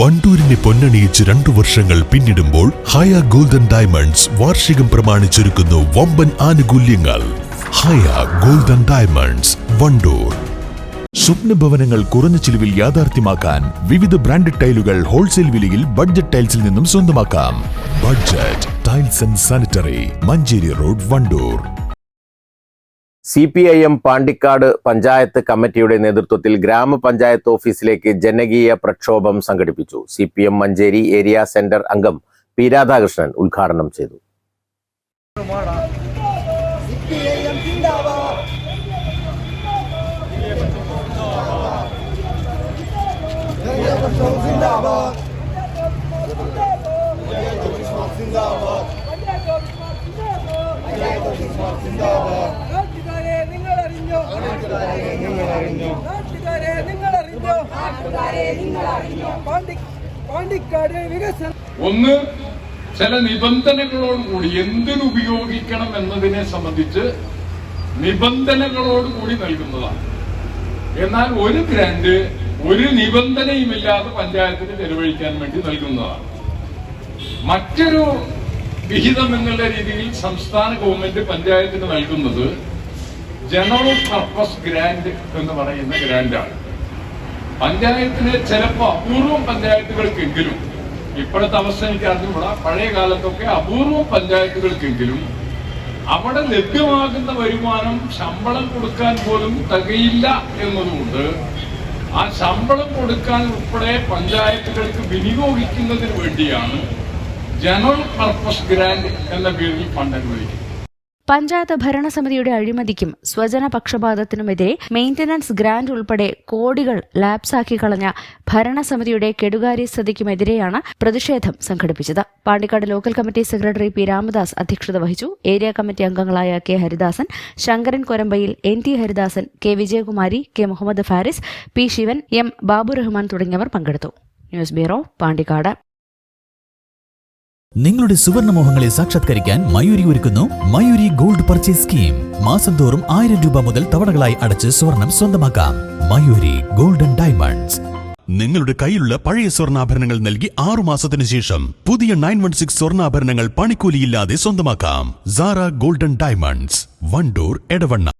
വണ്ടൂരിനെ പൊന്നണിയിച്ച് രണ്ടു വർഷങ്ങൾ പിന്നിടുമ്പോൾ ഹയ ഗോൾഡൻ ഡയമണ്ട്സ് വാർഷികം പ്രമാണിച്ചൊരുക്കുന്നു വമ്പൻ ആനുകൂല്യങ്ങൾ. Haya Golden Diamonds Wandoor. സ്വപ്ന ഭവനങ്ങൾ കുറഞ്ഞ ചിലവിൽ യാഥാർത്ഥ്യമാക്കാൻ വിവിധ ബ്രാൻഡഡ് ടൈലുകൾ ഹോൾസെയിൽ വിലയിൽ ബഡ്ജറ്റ് ടൈൽസിൽ നിന്നും സ്വന്തമാക്കാം. Budget tiles and sanitary Manjeri road Wandoor. C P I M Pandikkad panchayat കമ്മിറ്റിയുടെ നേതൃത്വത്തിൽ ഗ്രാമപഞ്ചായത്ത് ഓഫീസിലേക്ക് ജനകീയ പ്രക്ഷോഭം സംഘടിപ്പിച്ചു. C P M Manjeri area centre അംഗം പി രാധാകൃഷ്ണൻ ഉദ്ഘാടനം ചെയ്തു സിന്ദാബാദ് സിന്ദാബാദ് നാട്ടുകാരെ നിങ്ങൾ അറിഞ്ഞോ നാട്ടുകാരെ നിങ്ങൾ അറിഞ്ഞോ പാണ്ടി പാണ്ടിക്കാട് വികസനം ഒന്ന് ചില നിബന്ധനകളോടുകൂടി എന്തിനുപയോഗിക്കണം എന്നതിനെ സംബന്ധിച്ച് നിബന്ധനകളോടുകൂടി നൽകുന്നതാണ്. എന്നാൽ ഒരു ഗ്രാന്റ് ഒരു നിബന്ധനയുമില്ലാതെ പഞ്ചായത്തിന് ചെലവഴിക്കാൻ വേണ്ടി നൽകുന്നതാണ്. മറ്റൊരു വിഹിതം എന്നുള്ള രീതിയിൽ സംസ്ഥാന ഗവൺമെന്റ് പഞ്ചായത്തിന് നൽകുന്നത് ജനറൽ പർപ്പസ് ഗ്രാൻഡ് എന്ന് പറയുന്ന ഗ്രാൻഡാണ്. പഞ്ചായത്തിന് ചിലപ്പോ അപൂർവം പഞ്ചായത്തുകൾക്കെങ്കിലും ഇപ്പോഴത്തെ അവസ്ഥ എനിക്ക് അറിഞ്ഞുകൂടാ പഴയ കാലത്തൊക്കെ അപൂർവം പഞ്ചായത്തുകൾക്കെങ്കിലും അവിടെ ലഭ്യമാകുന്ന വരുമാനം ശമ്പളം കൊടുക്കാൻ പോലും തികയില്ല എന്നതുകൊണ്ട് ആ ശമ്പളം കൊടുക്കാൻ ഉൾപ്പെടെ പഞ്ചായത്തുകൾക്ക് വിനിയോഗിക്കുന്നതിന് വേണ്ടിയാണ് ജനറൽ പർപ്പസ് ഗ്രാൻഡ് എന്ന പേരിൽ ഫണ്ട് അനുവദിക്കുന്നത്. പഞ്ചായത്ത് ഭരണസമിതിയുടെ അഴിമതിക്കും സ്വജന പക്ഷപാതത്തിനുമെതിരെ മെയിന്റനൻസ് ഗ്രാന്റ് ഉൾപ്പെടെ കോടികൾ ലാപ്സാക്കി കളഞ്ഞ ഭരണസമിതിയുടെ കെടുകാര്യസ്ഥതയ്ക്കുമെതിരെയാണ് പ്രതിഷേധം സംഘടിപ്പിച്ചത്. Pandikkad local committee secretary P Ramadas അധ്യക്ഷത വഹിച്ചു. ഏരിയ കമ്മിറ്റി അംഗങ്ങളായ K Haridasan Sankaran Korambayil N T Haridasan K Vijayakumari K Muhammad Faris P Sivan M Babu Rahman തുടങ്ങിയവർ പങ്കെടുത്തു. News bureau Pandikkad. നിങ്ങളുടെ സുവർണമോഹങ്ങളെ സാക്ഷാത്കരിക്കാൻ മയൂരി ഒരുക്കുന്നു മയൂരി ഗോൾഡ് പർച്ചേസ് സ്കീം. മാസം തോറും ആയിരം രൂപ മുതൽ തവണകളായി അടച്ച് സ്വർണം സ്വന്തമാക്കാം. Mayuri Golden Diamonds. നിങ്ങളുടെ കയ്യിലുള്ള പഴയ സ്വർണാഭരണങ്ങൾ നൽകി ആറു മാസത്തിനു ശേഷം പുതിയ നയൻ വൺ സിക്സ് സ്വർണാഭരണങ്ങൾ പണിക്കൂലിയില്ലാതെ സ്വന്തമാക്കാം. Sara golden diamonds. One door Edavanna.